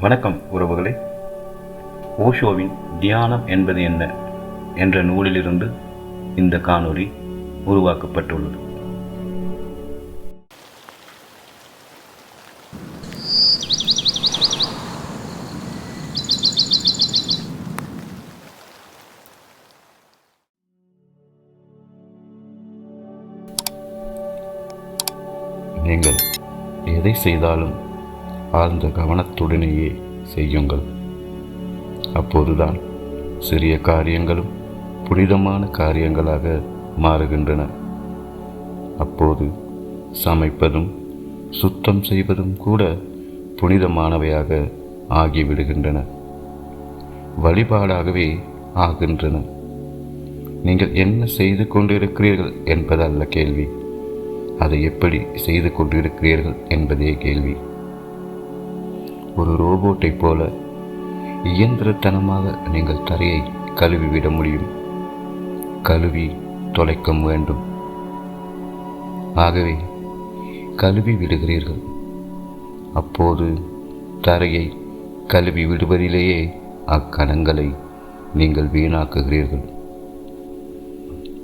வணக்கம் உறவுகளே. ஓஷோவின் தியானம் என்பது என்ன என்ற நூலிலிருந்து இந்த காணொளி உருவாக்கப்பட்டுள்ளது. நீங்கள் எதை செய்தாலும் ஆழ்ந்த கவனத்துடனேயே செய்யுங்கள். அப்போதுதான் சிறிய காரியங்களும் புனிதமான காரியங்களாக மாறுகின்றன. அப்போது சமைப்பதும் சுத்தம் செய்வதும் கூட புனிதமானவையாக ஆகிவிடுகின்றன. வழிபாடாகவே ஆகின்றன. நீங்கள் என்ன செய்து கொண்டிருக்கிறீர்கள் என்பதல்ல கேள்வி. அதை எப்படி செய்து கொண்டிருக்கிறீர்கள் என்பதே கேள்வி. ஒரு ரோபோட்டை போல இயந்திரத்தனமாக நீங்கள் தரையை கழுவி விட முடியும். கழுவி தொலைக்க வேண்டும். ஆகவே கழுவி விடுகிறீர்கள். அப்போது தரையை கழுவி விடுவதிலேயே அக்கணங்களை நீங்கள் வீணாக்குகிறீர்கள்.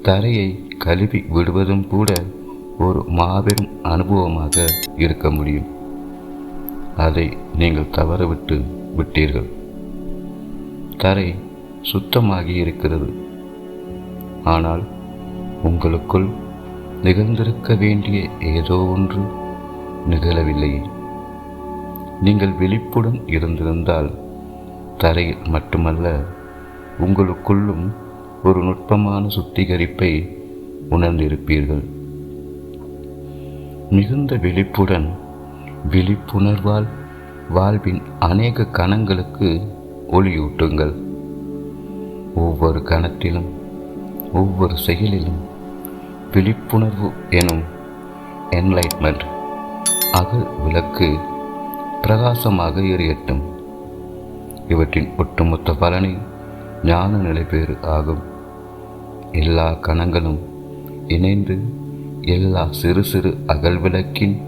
தரையை கழுவி விடுவதும் கூட ஒரு மாபெரும் அனுபவமாக இருக்க முடியும். அதை நீங்கள் தவறவிட்டு விட்டீர்கள். தரை சுத்தமாகி இருக்கிறது. ஆனால் உங்களுக்குள் நிகழ்ந்திருக்க வேண்டிய ஏதோ ஒன்று நிகழவில்லையே நீங்கள் விழிப்புடன் இருந்திருந்தால் தரையில் மட்டுமல்ல உங்களுக்குள்ளும் ஒரு நுட்பமான சுத்திகரிப்பை உணர்ந்திருப்பீர்கள். மிகுந்த விழிப்புடன் விழிப்புணர்வால் வாழ்வின் அநேக கணங்களுக்கு ஒளியூட்டுங்கள். ஒவ்வொரு கணத்திலும் ஒவ்வொரு செயலிலும் விழிப்புணர்வு எனும் என்லைட்மெண்ட் அகல் விளக்கு பிரகாசமாக எரியட்டும். இவற்றின் ஒட்டுமொத்த பலனை ஞான நிலைபேறு ஆகும். எல்லா கணங்களும் இணைந்து எல்லா சிறு சிறு அகல் விளக்கின்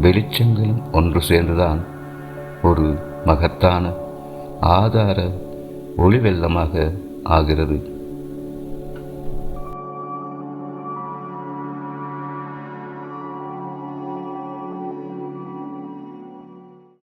வெளிச்சங்களும் ஒன்று சேர்ந்துதான் ஒரு மகத்தான ஆதார ஒளி வெள்ளமாக ஆகிறது.